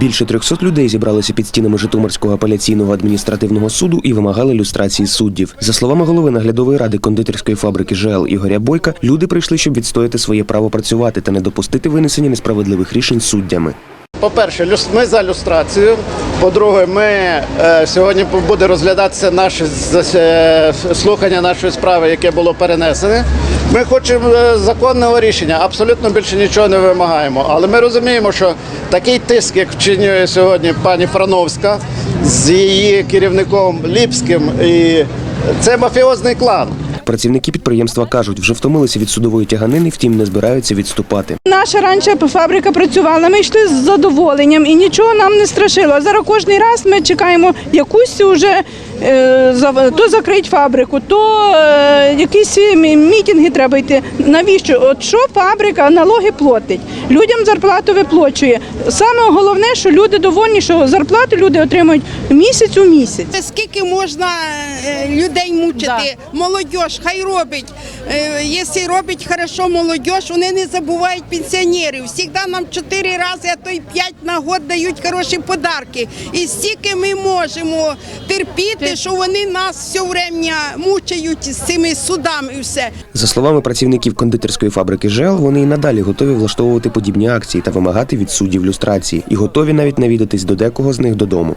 Більше 300 людей зібралися під стінами Житомирського апеляційного адміністративного суду і вимагали люстрації суддів. За словами голови наглядової ради кондитерської фабрики ЖЛ Ігоря Бойка, люди прийшли, щоб відстояти своє право працювати та не допустити винесення несправедливих рішень суддями. По-перше, люс- ми за люстрацію. По-друге, ми е, сьогодні буде розглядатися наше е, слухання нашої справи, яке було перенесене. Ми хочемо е, законного рішення, абсолютно більше нічого не вимагаємо. Але ми розуміємо, що такий тиск, як вчинює сьогодні пані Франовська з її керівником Ліпським, і це мафіозний клан. Працівники підприємства кажуть, вже втомилися від судової тяганини, втім не збираються відступати. Наша раніше фабрика працювала, ми йшли з задоволенням і нічого нам не страшило. Зараз кожен раз ми чекаємо якусь уже то закрить фабрику, то е, якісь мі- мітинги треба йти. Навіщо? От що фабрика налоги платить? Людям зарплату виплачує. Саме головне, що люди довольні, що зарплату люди отримують місяць у місяць. Скільки можна е, людей мучити? Молодь, хай робить. Е, Якщо робить хорошо молодь, вони не забувають пенсіонерів. Всігда нам чотири рази, а то й п'ять на год дають хороші подарки. І стільки ми можемо терпіти, що вони нас все время мучають з цими судами і все. За словами працівників кондитерської фабрики ЖЕЛ, вони і надалі готові влаштовувати подібні акції та вимагати від суддів люстрації, і готові навіть навідатись до декого з них додому.